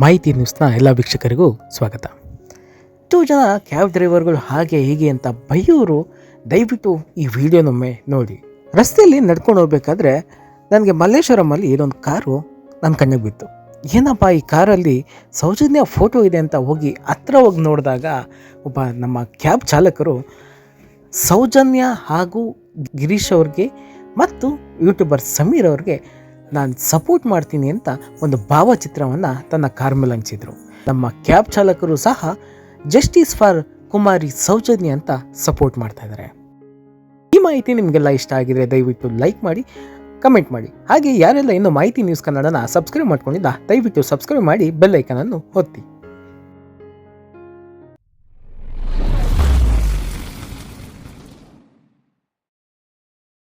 ಮಾಹಿತಿ ನ್ಯೂಸ್ನ ಎಲ್ಲ ವೀಕ್ಷಕರಿಗೂ ಸ್ವಾಗತ. ಎಷ್ಟೋ ಜನ ಕ್ಯಾಬ್ ಡ್ರೈವರ್ಗಳು ಹಾಗೆ ಹೀಗೆ ಅಂತ ಬೈಯೋರು, ದಯವಿಟ್ಟು ಈ ವಿಡಿಯೋನೊಮ್ಮೆ ನೋಡಿ. ರಸ್ತೆಯಲ್ಲಿ ನಡ್ಕೊಂಡು ಹೋಗ್ಬೇಕಾದ್ರೆ ನನಗೆ ಮಲ್ಲೇಶ್ವರಮಲ್ಲಿ ಇದೊಂದು ಕಾರು ನನ್ನ ಕಣ್ಣಿಗೆ ಬಿತ್ತು. ಏನಪ್ಪ ಈ ಕಾರಲ್ಲಿ ಸೌಜನ್ಯ ಫೋಟೋ ಇದೆ ಅಂತ ಹೋಗಿ ಹತ್ರ ಹೋಗಿ ನೋಡಿದಾಗ ಒಬ್ಬ ನಮ್ಮ ಕ್ಯಾಬ್ ಚಾಲಕರು ಸೌಜನ್ಯ ಹಾಗೂ ಗಿರೀಶ್ ಅವ್ರಿಗೆ ಮತ್ತು ಯೂಟ್ಯೂಬರ್ ಸಮೀರ್ ಅವ್ರಿಗೆ ನಾನು ಸಪೋರ್ಟ್ ಮಾಡ್ತೀನಿ ಅಂತ ಒಂದು ಭಾವಚಿತ್ರವನ್ನು ತನ್ನ ಕಾರ್ ಮೇಲೆ ಹಂಚಿದ್ರು. ನಮ್ಮ ಕ್ಯಾಬ್ ಚಾಲಕರು ಸಹ ಜಸ್ಟಿಸ್ ಫಾರ್ ಕುಮಾರಿ ಸೌಜನ್ಯ ಅಂತ ಸಪೋರ್ಟ್ ಮಾಡ್ತಾ ಇದ್ದಾರೆ ಈ ಮಾಹಿತಿ ನಿಮಗೆಲ್ಲ ಇಷ್ಟ ಆಗಿದ್ರೆ ದಯವಿಟ್ಟು ಲೈಕ್ ಮಾಡಿ ಕಮೆಂಟ್ ಮಾಡಿ. ಹಾಗೆ ಯಾರೆಲ್ಲ ಇನ್ನೂ ಮಾಹಿತಿ ನ್ಯೂಸ್ ಕನ್ನಡನ ಸಬ್ಸ್ಕ್ರೈಬ್ ಮಾಡ್ಕೊಂಡಿದ್ದ ದಯವಿಟ್ಟು ಸಬ್ಸ್ಕ್ರೈಬ್ ಮಾಡಿ ಬೆಲ್ ಐಕನನ್ನು ಒತ್ತಿ.